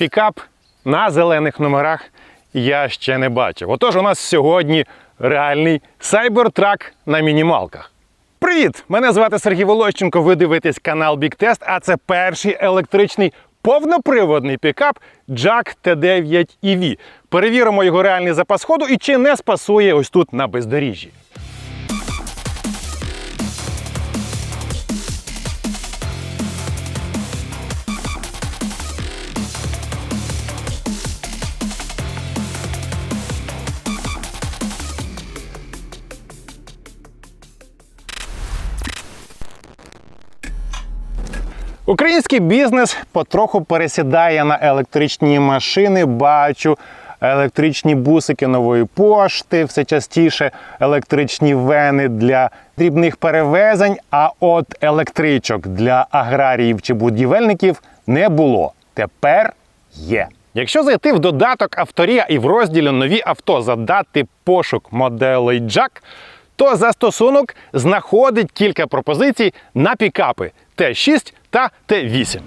Пікап на зелених номерах я ще не бачив. Отож, у нас сьогодні реальний сайбертрак на мінімалках. Привіт! Мене звати Сергій Волощенко. Ви дивитесь канал Test, а це перший електричний повноприводний пікап Jack T9 EV. Перевіримо його реальний запас ходу і чи не спасує ось тут на бездоріжжі. Український бізнес потроху пересідає на електричні машини. Бачу електричні бусики нової пошти, все частіше електричні вени для дрібних перевезень. А от електричок для аграріїв чи будівельників не було. Тепер є. Якщо зайти в додаток Авторія і в розділі Нові авто задати пошук моделей Jack, то застосунок знаходить кілька пропозицій на пікапи Т6 та Т8.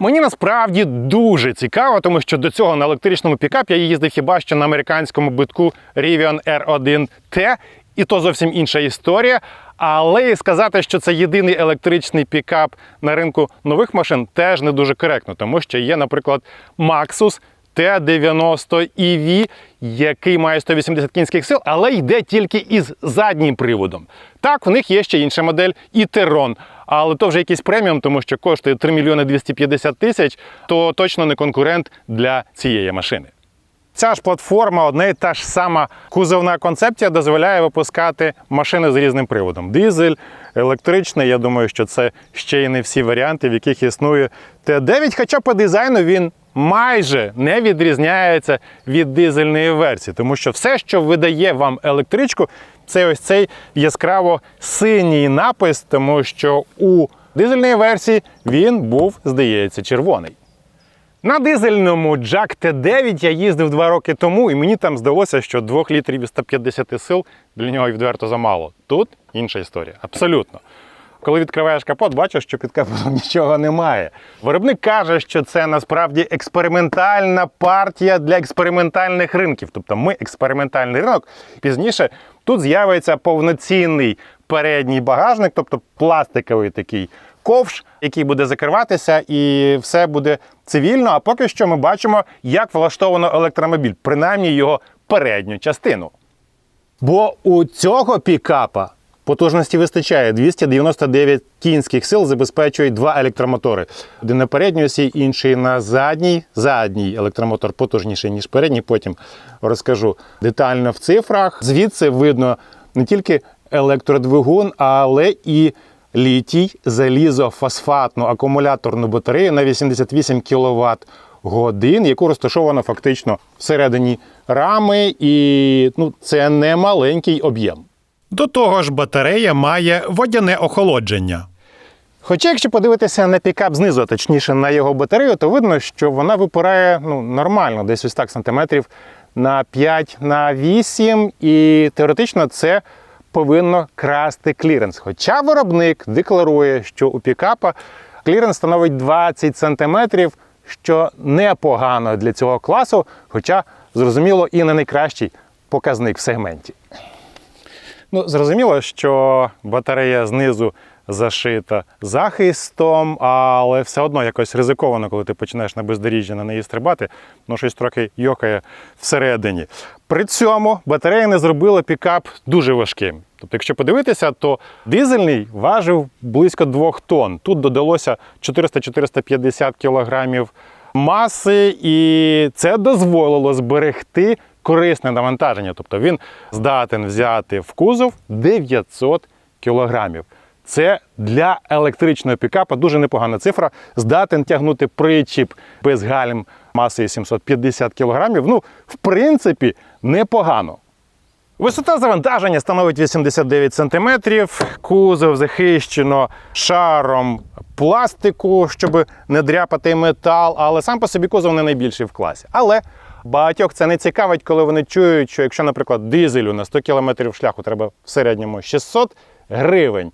Мені насправді дуже цікаво, тому що до цього на електричному пікапі я їздив хіба що на американському битку Rivian R1T, і то зовсім інша історія. Але сказати, що це єдиний електричний пікап на ринку нових машин, теж не дуже коректно, тому що є, наприклад, Maxus Т-90 EV, який має 180 кінських сил, але йде тільки із заднім приводом. Так, в них є ще інша модель і Терон. Але то вже якийсь преміум, тому що коштує 3 мільйони 250 тисяч, то точно не конкурент для цієї машини. Ця ж платформа, одна і та ж сама кузовна концепція дозволяє випускати машини з різним приводом. Дизель, електричний. Я думаю, що це ще й не всі варіанти, в яких існує Т9, хоча по дизайну він майже не відрізняється від дизельної версії, тому що все, що видає вам електричку, це ось цей яскраво синій напис, тому що у дизельній версії він був, здається, червоний. На дизельному Jack T9 я їздив два роки тому, і мені там здалося, що 2 літрів і 150 сил для нього відверто замало. Тут інша історія. Абсолютно. Коли відкриваєш капот, бачиш, що під капотом нічого немає. Виробник каже, що це насправді експериментальна партія для експериментальних ринків. Тобто ми експериментальний ринок. Пізніше тут з'явиться повноцінний передній багажник, тобто пластиковий такий ковш, який буде закриватися, і все буде цивільно. А поки що ми бачимо, як влаштовано електромобіль, принаймні його передню частину. Бо у цього пікапа потужності вистачає 299 кінських сил, забезпечують два електромотори. Один на передній осі, інший на задній. Задній електромотор потужніший, ніж передній. Потім розкажу детально в цифрах. Звідси видно не тільки електродвигун, але і літій залізофосфатну акумуляторну батарею на 88 кВт годин, яку розташовано фактично всередині рами, і ну, це не маленький об'єм. До того ж, батарея має водяне охолодження. Хоча, якщо подивитися на пікап знизу, а точніше на його батарею, то видно, що вона випирає ну, нормально, десь ось так сантиметрів на 5 на 8, і теоретично це повинно красти кліренс. Хоча виробник декларує, що у пікапа кліренс становить 20 сантиметрів, що непогано для цього класу, хоча, зрозуміло, і не найкращий показник в сегменті. Ну, зрозуміло, що батарея знизу зашита захистом, але все одно якось ризиковано, коли ти починаєш на бездоріжжя на неї стрибати, ну щось трохи йокає всередині. При цьому батарея не зробила пікап дуже важким. Тобто, якщо подивитися, то дизельний важив близько 2 тонн. Тут додалося 400-450 кілограмів маси, і це дозволило зберегти корисне навантаження. Тобто він здатен взяти в кузов 900 кілограмів. Це для електричного пікапа дуже непогана цифра. Здатен тягнути причіп без гальм масою 750 кілограмів. Ну, в принципі, непогано. Висота завантаження становить 89 см, кузов захищено шаром пластику, щоб не дряпати метал, але сам по собі кузов не найбільший в класі. Але багатьох це не цікавить, коли вони чують, що якщо, наприклад, дизелю на 100 км шляху треба в середньому 600 гривень,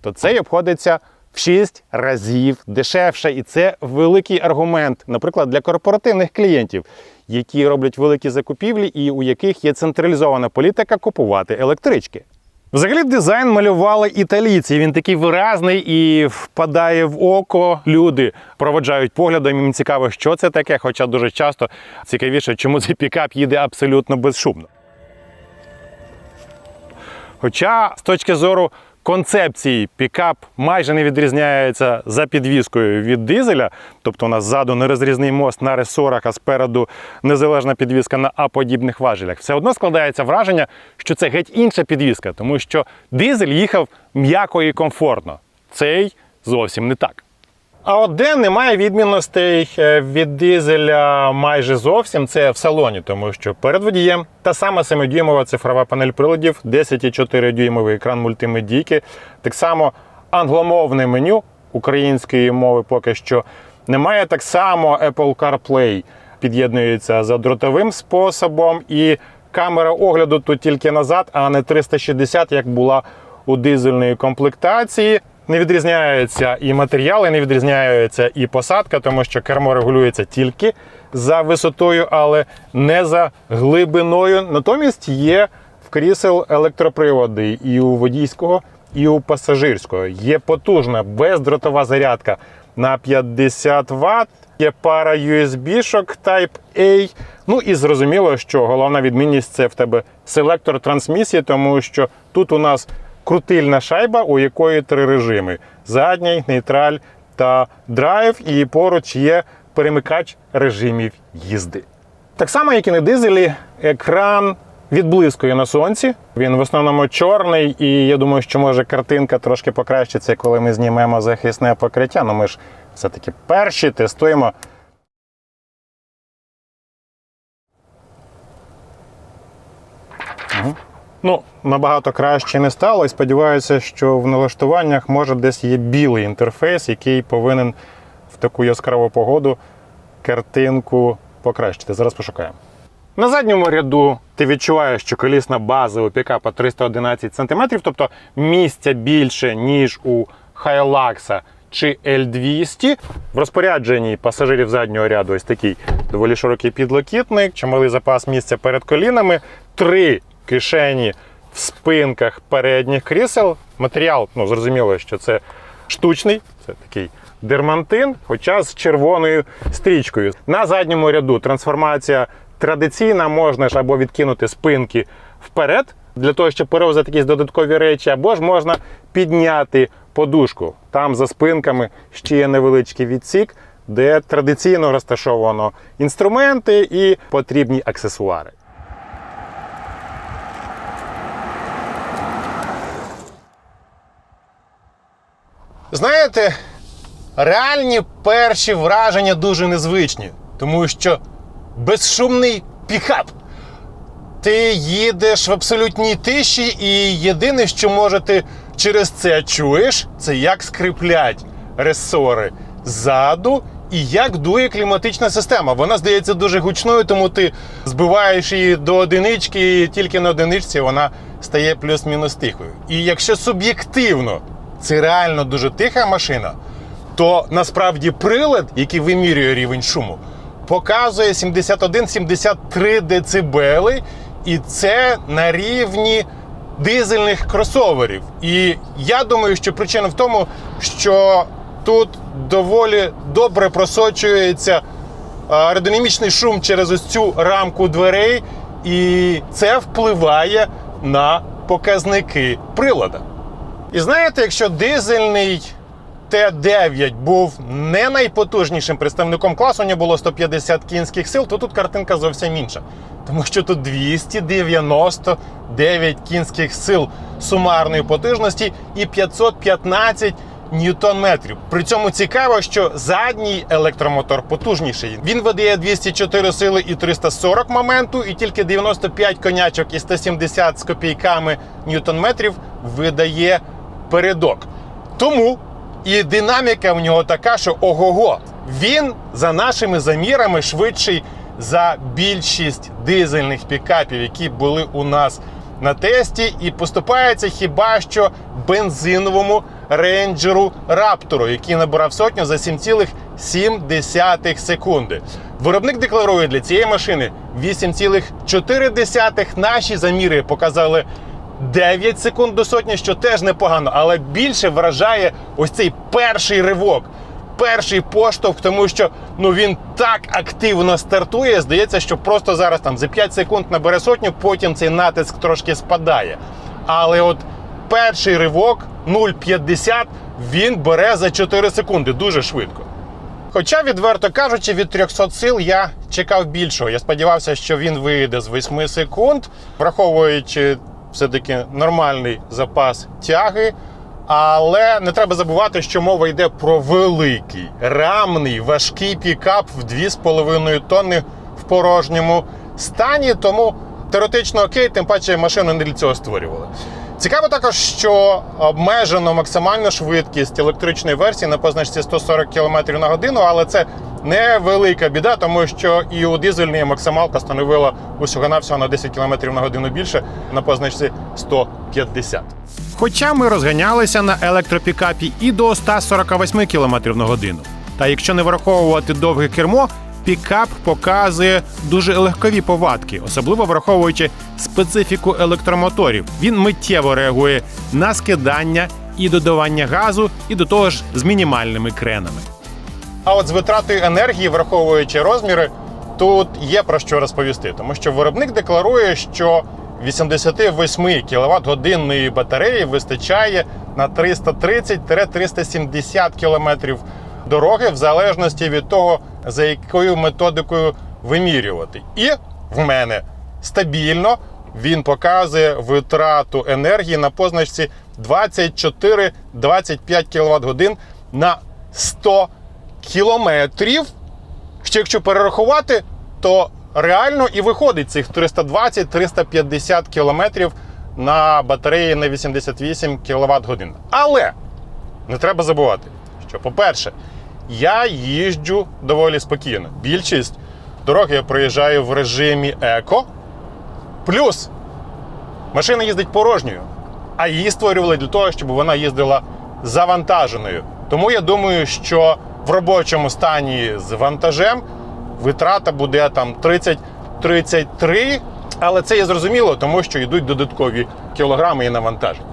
то це й обходиться в 6 разів дешевше. І це великий аргумент, наприклад, для корпоративних клієнтів, які роблять великі закупівлі і у яких є централізована політика купувати електрички. Взагалі дизайн малювали італійці. Він такий виразний і впадає в око. Люди проводжають поглядом. Їм цікаво, що це таке. Хоча дуже часто цікавіше, чому цей пікап їде абсолютно безшумно. Хоча з точки зору концепції пікап майже не відрізняється за підвіскою від дизеля, тобто у нас ззаду нерозрізний мост на ресорах, а спереду незалежна підвіска на А-подібних важелях. Все одно складається враження, що це геть інша підвіска, тому що дизель їхав м'яко і комфортно. Цей зовсім не так. А от де немає відмінностей е, від дизеля майже зовсім, це в салоні, тому що перед водієм та сама 7-дюймова цифрова панель приладів, 10,4 дюймовий екран мультимедійки, так само англомовне меню української мови поки що немає. Так само Apple CarPlay під'єднується за дротовим способом, і камера огляду тут тільки назад, а не 360, як була у дизельної комплектації. Не відрізняються і матеріали, не відрізняється і посадка, тому що кермо регулюється тільки за висотою, але не за глибиною. Натомість є в крісел електроприводи і у водійського, і у пасажирського. Є потужна бездротова зарядка на 50 Вт, є пара USB-шок Type-A. Ну і зрозуміло, що головна відмінність це в тебе селектор трансмісії, тому що тут у нас крутильна шайба, у якої три режими: задній, нейтраль та драйв, і поруч є перемикач режимів їзди. Так само, як і на дизелі, екран відблискує на сонці. Він в основному чорний, і я думаю, що може картинка трошки покращиться, коли ми знімемо захисне покриття. Ну ми ж все-таки перші тестуємо. Ну, набагато краще не стало. І сподіваюся, що в налаштуваннях може десь є білий інтерфейс, який повинен в таку яскраву погоду картинку покращити. Зараз пошукаємо. На задньому ряду ти відчуваєш, що колісна база у пікапа 311 см, тобто місця більше, ніж у Hilux чи L200. В розпорядженні пасажирів заднього ряду ось такий доволі широкий підлокітник, чималий запас місця перед колінами, три кишені в спинках передніх крісел. Матеріал, ну зрозуміло, що це штучний, це такий дермантин, хоча з червоною стрічкою. На задньому ряду трансформація традиційна, можна ж або відкинути спинки вперед, для того, щоб перевозити якісь додаткові речі, або ж можна підняти подушку. Там за спинками ще є невеличкий відсік, де традиційно розташовано інструменти і потрібні аксесуари. Знаєте, реальні перші враження дуже незвичні, тому що безшумний пікап. Ти їдеш в абсолютній тиші, і єдине, що може ти через це чуєш, це як скриплять ресори ззаду і як дує кліматична система. Вона здається дуже гучною, тому ти збиваєш її до одинички, і тільки на одиничці вона стає плюс-мінус тихою. І якщо суб'єктивно це реально дуже тиха машина, то насправді прилад, який вимірює рівень шуму, показує 71-73 децибели, і це на рівні дизельних кросоверів. І я думаю, що причина в тому, що тут доволі добре просочується аеродинамічний шум через ось цю рамку дверей, і це впливає на показники прилада. І знаєте, якщо дизельний Т9 був не найпотужнішим представником класу, у нього було 150 кінських сил, то тут картинка зовсім інша. Тому що тут 299 кінських сил сумарної потужності і 515 ньютон-метрів. При цьому цікаво, що задній електромотор потужніший. Він видає 204 сили і 340 моменту, і тільки 95 конячок і 170 з копійками ньютон-метрів видає передок. Тому і динаміка в нього така, що ого-го, він за нашими замірами швидший за більшість дизельних пікапів, які були у нас на тесті, і поступається хіба що бензиновому рейнджеру Raptor, який набирав сотню за 7,7 секунди. Виробник декларує для цієї машини 8,4. Наші заміри показали 9 секунд до сотні, що теж непогано, але більше вражає ось цей перший ривок. Перший поштовх, тому що ну він так активно стартує. Здається, що просто зараз там за 5 секунд набере сотню, потім цей натиск трошки спадає. Але от перший ривок 0,50 він бере за 4 секунди дуже швидко. Хоча, відверто кажучи, від 300 сил я чекав більшого. Я сподівався, що він вийде з 8 секунд, враховуючи все-таки нормальний запас тяги. Але не треба забувати, що мова йде про великий, рамний, важкий пікап в 2,5 тонни в порожньому стані. Тому теоретично окей, тим паче машину не для цього створювали. Цікаво також, що обмежено максимальну швидкість електричної версії на позначці 140 км на годину, але це невелика біда, тому що і у дизельній максималка становила усього навсього на 10 км на годину більше на позначці 150. Хоча ми розганялися на електропікапі і до 148 км на годину. Та якщо не враховувати довге кермо, пікап показує дуже легкові повадки, особливо враховуючи специфіку електромоторів. Він миттєво реагує на скидання і додавання газу, і до того ж з мінімальними кренами. А от з витратою енергії, враховуючи розміри, тут є про що розповісти, тому що виробник декларує, що 88 кВт годинної батареї вистачає на 330-370 км дороги, в залежності від того, за якою методикою вимірювати. І в мене стабільно він показує витрату енергії на позначці 24-25 кВт годин на 100 кілометрів. Ще якщо перерахувати, то реально і виходить цих 320-350 кілометрів на батареї на 88 кВт годин. Але не треба забувати, що, по-перше, я їжджу доволі спокійно. Більшість дорог я проїжджаю в режимі еко. Плюс машина їздить порожньою, а її створювали для того, щоб вона їздила завантаженою. Тому я думаю, що в робочому стані з вантажем витрата буде там 30-33, але це є зрозуміло, тому що йдуть додаткові кілограми і навантаження.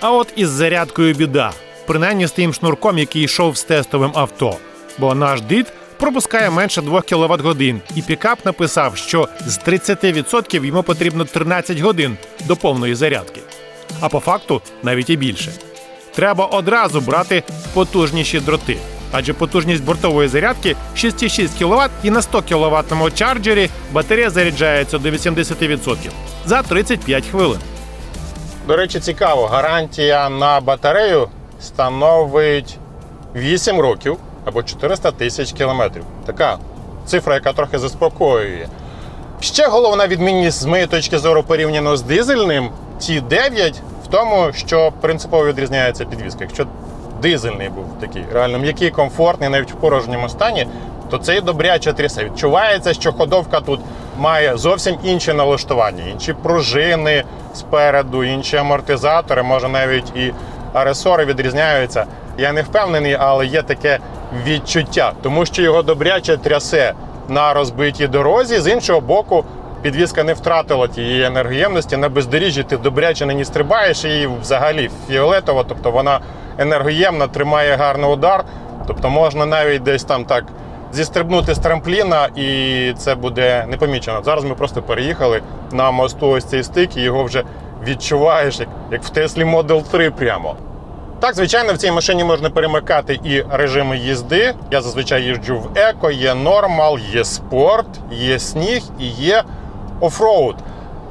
А от із зарядкою біда, принаймні з тим шнурком, який йшов з тестовим авто. Бо наш дид пропускає менше 2 кВт годин, і пікап написав, що з 30% йому потрібно 13 годин до повної зарядки. А по факту навіть і більше. Треба одразу брати потужніші дроти. Адже потужність бортової зарядки 6,6 кВт і на 100 кВт чарджері батарея заряджається до 80% за 35 хвилин. До речі, цікаво, гарантія на батарею становить 8 років або 400 тисяч кілометрів. Така цифра, яка трохи заспокоює. Ще головна відмінність з моєї точки зору порівняно з дизельним Т9 в тому, що принципово відрізняється підвізка. Якщо дизельний був такий реально м'який, комфортний, навіть в порожньому стані, то цей добряче трясе. Відчувається, що ходовка тут має зовсім інші налаштування, інші пружини спереду, інші амортизатори, може навіть і аресори відрізняються. Я не впевнений, але є таке відчуття, тому що його добряче трясе на розбитій дорозі. З іншого боку, підвізка не втратила тієї енергоємності. На бездоріжжі ти добряче на ній стрибаєш і взагалі фіолетова, тобто вона енергоємна, тримає гарний удар. Тобто можна навіть десь там так зістрибнути з трампліна, і це буде непомічено. Зараз ми просто переїхали на мосту ось цей стик, і його вже відчуваєш, як, як в Теслі Model 3 прямо. Так, звичайно, в цій машині можна перемикати і режими їзди. Я зазвичай їжджу в еко, є нормал, є спорт, є сніг і є офроуд.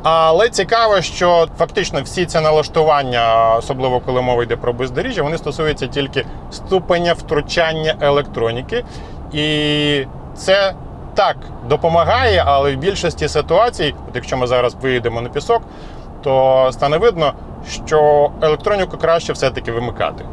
Але цікаво, що фактично всі ці налаштування, особливо коли мова йде про бездоріжжя, вони стосуються тільки ступеня втручання електроніки. І це так допомагає, але в більшості ситуацій, от якщо ми зараз виїдемо на пісок, то стане видно, що електроніку краще все-таки вимикати.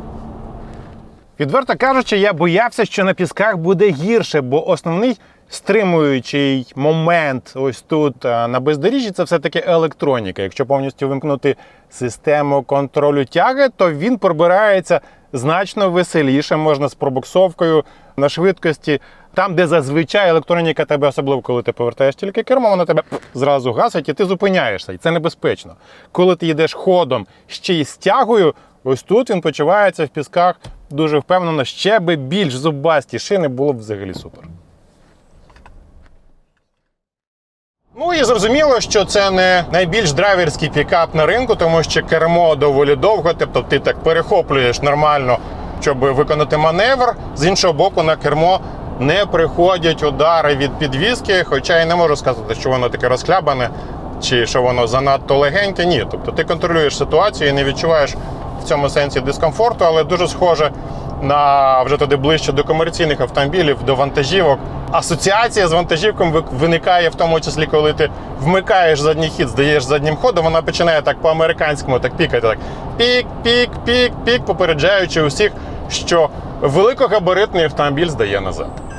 Відверто кажучи, я боявся, що на пісках буде гірше, бо основний стримуючий момент ось тут на бездоріжжі це все-таки електроніка. Якщо повністю вимкнути систему контролю тяги, то він пробирається значно веселіше, можна з пробуксовкою на швидкості. Там, де зазвичай електроніка тебе, особливо коли ти повертаєш тільки кермо, вона тебе зразу гасить і ти зупиняєшся. І це небезпечно. Коли ти йдеш ходом ще й з тягою, ось тут він почувається в пісках дуже впевнено, ще би більш зубасті шини було б взагалі супер. Ну і зрозуміло, що це не найбільш драйверський пікап на ринку, тому що кермо доволі довго, тобто ти так перехоплюєш нормально, щоб виконати маневр. З іншого боку, на кермо не приходять удари від підвіски, хоча я не можу сказати, що воно таке розхлябане чи що воно занадто легеньке. Ні. Тобто ти контролюєш ситуацію і не відчуваєш в цьому сенсі дискомфорту, але дуже схоже на вже туди ближче до комерційних автомобілів, до вантажівок. Асоціація з вантажівком виникає в тому числі, коли ти вмикаєш задній хід, здаєш заднім ходом, вона починає так по-американському так пікати. Так пік, пік, пік, пік, попереджаючи усіх, що великогабаритний автомобіль здає назад.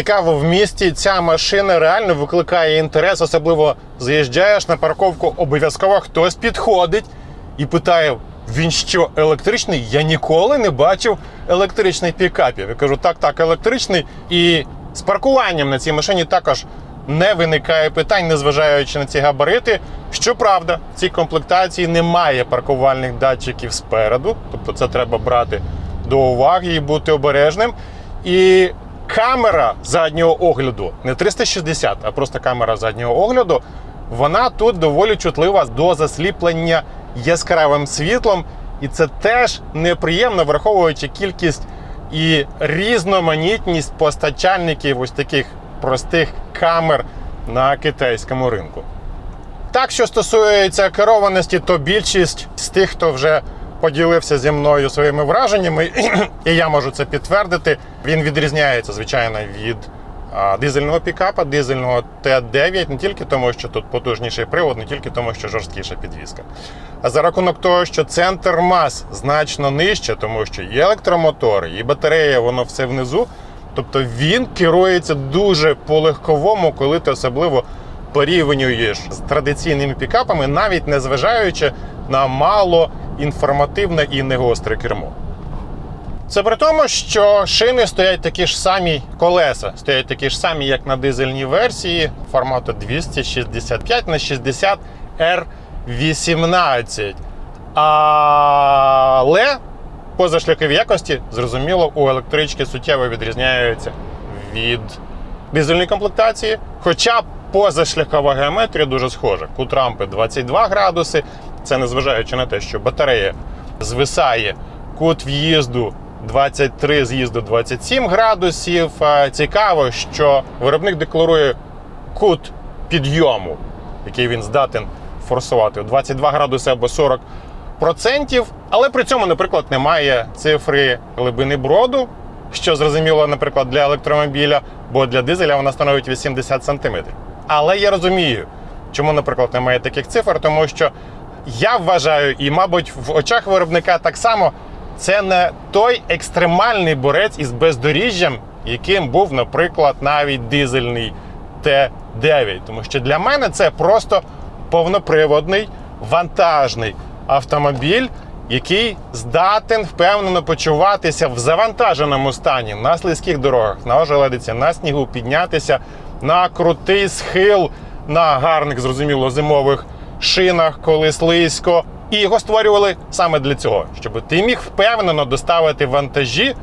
Цікаво, в місті ця машина реально викликає інтерес, особливо заїжджаєш на парковку, обов'язково хтось підходить і питає: він що, електричний? Я ніколи не бачив електричних пікапів. Я кажу, так, так, електричний. І з паркуванням на цій машині також не виникає питань, незважаючи на ці габарити. Щоправда, в цій комплектації немає паркувальних датчиків спереду, тобто це треба брати до уваги і бути обережним. І камера заднього огляду, не 360, а просто камера заднього огляду, вона тут доволі чутлива до засліплення яскравим світлом. І це теж неприємно, враховуючи кількість і різноманітність постачальників ось таких простих камер на китайському ринку. Так, що стосується керованості, то більшість з тих, хто вже поділився зі мною своїми враженнями, і я можу це підтвердити, він відрізняється, звичайно, від дизельного пікапа, дизельного Т9, не тільки тому, що тут потужніший привод, не тільки тому, що жорсткіша підвізка. А за рахунок того, що центр мас значно нижче, тому що є електромотори, і батарея, воно все внизу. Тобто він керується дуже по-легковому, коли ти особливо порівнюєш з традиційними пікапами, навіть не зважаючи на мало інформативне і негостре кермо. Це при тому, що шини стоять такі ж самі, колеса стоять такі ж самі, як на дизельній версії формату 265 на 60 R18. Але позашляхові якості, зрозуміло, у електрички суттєво відрізняються від дизельної комплектації. Хоча позашляхова геометрія дуже схожа. Кут рампи 22 градуси. Це незважаючи на те, що батарея звисає, кут в'їзду 23 з'їзду 27 градусів. Цікаво, що виробник декларує кут підйому, який він здатен форсувати 22 градуси або 40 процентів, але при цьому, наприклад, немає цифри глибини броду, що зрозуміло, наприклад, для електромобіля, бо для дизеля вона становить 80 сантиметрів. Але я розумію, чому, наприклад, немає таких цифр, тому що я вважаю, і, мабуть, в очах виробника так само, це не той екстремальний борець із бездоріжжям, яким був, наприклад, навіть дизельний Т9. Тому що для мене це просто повноприводний вантажний автомобіль, який здатен впевнено почуватися в завантаженому стані на слизьких дорогах, на ожеледиці, на снігу, піднятися на крутий схил, на гарних, зрозуміло, зимових шинах, коли слизько. І його створювали саме для цього, щоб ти міг впевнено доставити вантажі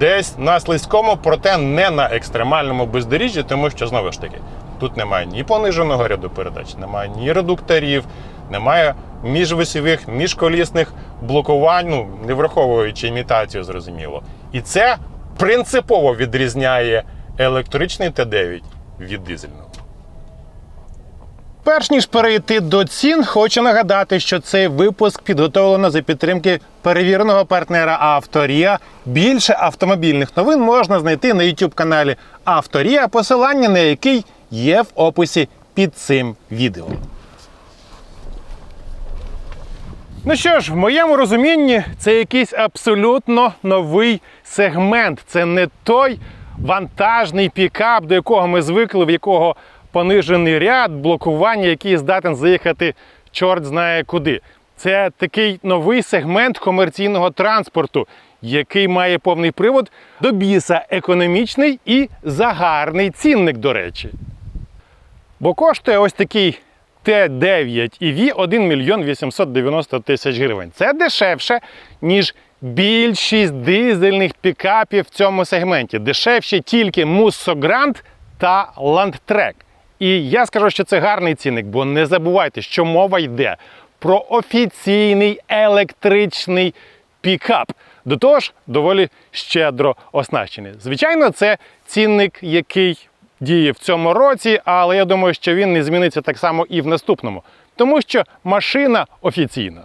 десь на слизькому, проте не на екстремальному бездоріжжі, тому що знову ж таки тут немає ні пониженого ряду передач, немає ні редукторів, немає міжвисових, міжколісних блокувань, ну не враховуючи імітацію, зрозуміло. І це принципово відрізняє електричний Т9 від дизельного. Перш ніж перейти до цін, хочу нагадати, що цей випуск підготовлено за підтримки перевіреного партнера Авторія. Більше автомобільних новин можна знайти на youtube каналі Авторія, посилання на який є в описі під цим відео. Ну що ж, в моєму розумінні, це якийсь абсолютно новий сегмент. Це не той вантажний пікап, до якого ми звикли, в якого понижений ряд, блокування, який здатен заїхати чорт знає куди. Це такий новий сегмент комерційного транспорту, який має повний привод до біса, економічний і загарний цінник, до речі. Бо коштує ось такий Т9 EV 1 мільйон 890 тисяч гривень. Це дешевше, ніж більшість дизельних пікапів в цьому сегменті. Дешевші тільки Musso Grand та Landtrek. І я скажу, що це гарний цінник, бо не забувайте, що мова йде про офіційний електричний пікап. До того ж, доволі щедро оснащений. Звичайно, це цінник, який діє в цьому році, але я думаю, що він не зміниться так само і в наступному, тому що машина офіційна.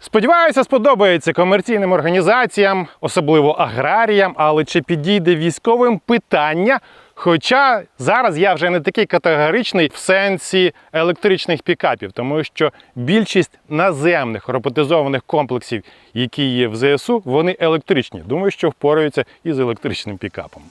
Сподіваюся, сподобається комерційним організаціям, особливо аграріям, але чи підійде військовим питання? Хоча зараз я вже не такий категоричний в сенсі електричних пікапів, тому що більшість наземних роботизованих комплексів, які є в ЗСУ, вони електричні. Думаю, що впораються із електричним пікапом.